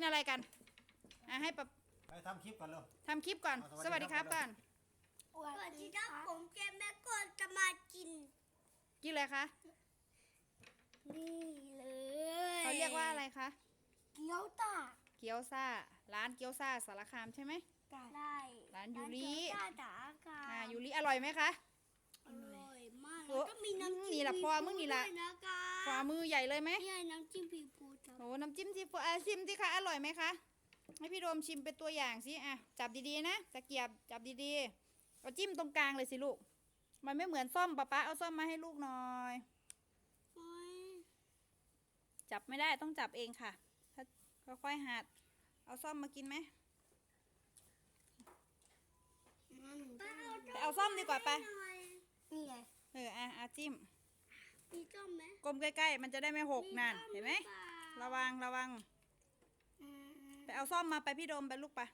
นอะไรกันอะให้ปะไปทำคลิปก่อนเร็ว ทำคลิปก่อน เอาสสวัวัสสดีดีคครัรับ บก่อนสวัสดีครับผมเกมแม่กดจะมากิน กินอะไรคะนี่เลยเขาเรียกว่าอะไรคะ เกี๊ยวตาเกี๊ยวซ่า ร้านเกี๊ยวซ่าสารคามใช่ไหม ได้ร้านยูริเกี๊ยวตาจ๋าค่ะอ่ายูริอร่อยไหมคะ อร่อยมากโอ้แล้วก็มีน้ำจิ้มนี่ล่ะพอมึงนี่ล่ะ ด้วยนะคะฝ่ามือใหญ่เลยไหม นี่น้ำจิ้มพีพูจ้ะ โอ้น้ำจิ้มซีฟู้ดอะชิมสิคะอร่อยไหมคะให้พี่โดมชิมเป็นตัวอย่างสิอะจับดีๆนะตะเกียบจับดีๆเอาจิ้มตรงกลางเลยสิลูก มันไม่เหมือนส้มป๊าป๊าเอาส้มมาให้ลูกหน่อยโอ้ยจับไม่ได้ต้องจับเองค่ะ ถ้าค่อยๆหัด เอาซ่อมมากินไหมไปเอาซ่อมดีกว่าไป นี่ไง เอออะอะจิ้มมีส้มไหมกลมใกล้ๆ มันจะได้ไม่หกนานเห็นไหมส้ ระวังระวังอืมไปเอาซ่อมมาไปพี่โดมไปลูกไปะ